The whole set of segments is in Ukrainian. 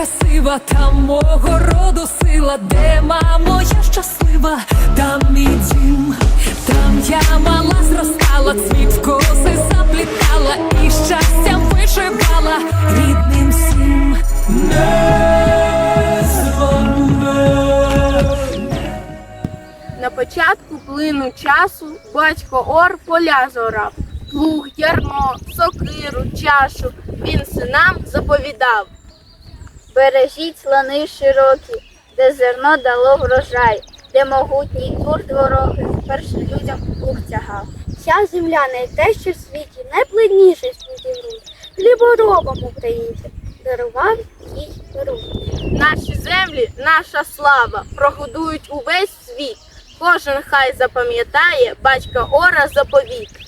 красива, там мого роду сила, де мамо, я щаслива, там мій дім, там я мала зростала, цвіт в коси заплітала і щастям вишивала рідним всім. На початку плину часу батько Ор поля зорав, плуг, ярмо, сокиру, чашу він синам заповідав. Бережіть лани широкі, де зерно дало врожай, де могутній тур дороги першим людям плуг тягав. Ця земля найтежча в світі, найплидніша в світі грунт. Хліборобам українцям дарував їй грунт. Наші землі, наша слава, прогодують увесь світ. Кожен хай запам'ятає батька Ора заповіт.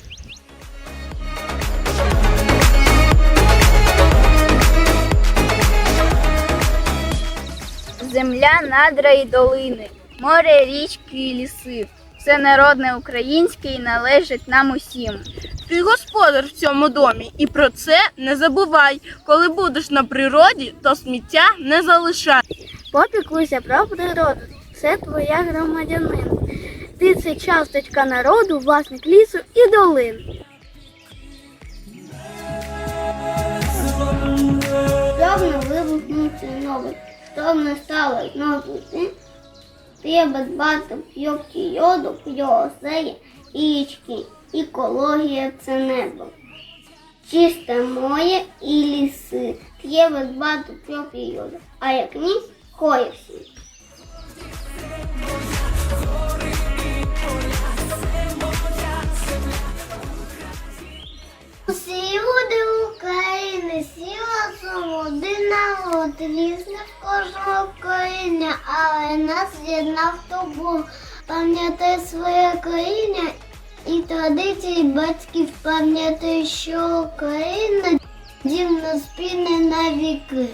Земля, надра і долини, море, річки і ліси. Все народне українське і належить нам усім. Ти господар в цьому домі, і про це не забувай. Коли будеш на природі, то сміття не залишай. Попіклуйся про природу, це твоя громадянин. Ти це часточка народу, власник лісу і долин. Щоб не вибухнути новий, щоб не стало знову треба дбати про йоду, озея і річки. Екологія це небо. Чисте море і ліси. Треба дбати про природу. А як ні, хой всі. Усі люди України, сіла сум, один різна в кожного коріння, але нас єднав тобу. Пам'ятай своє коріння і традиції батьків, пам'ятай, що Україна дім на віки.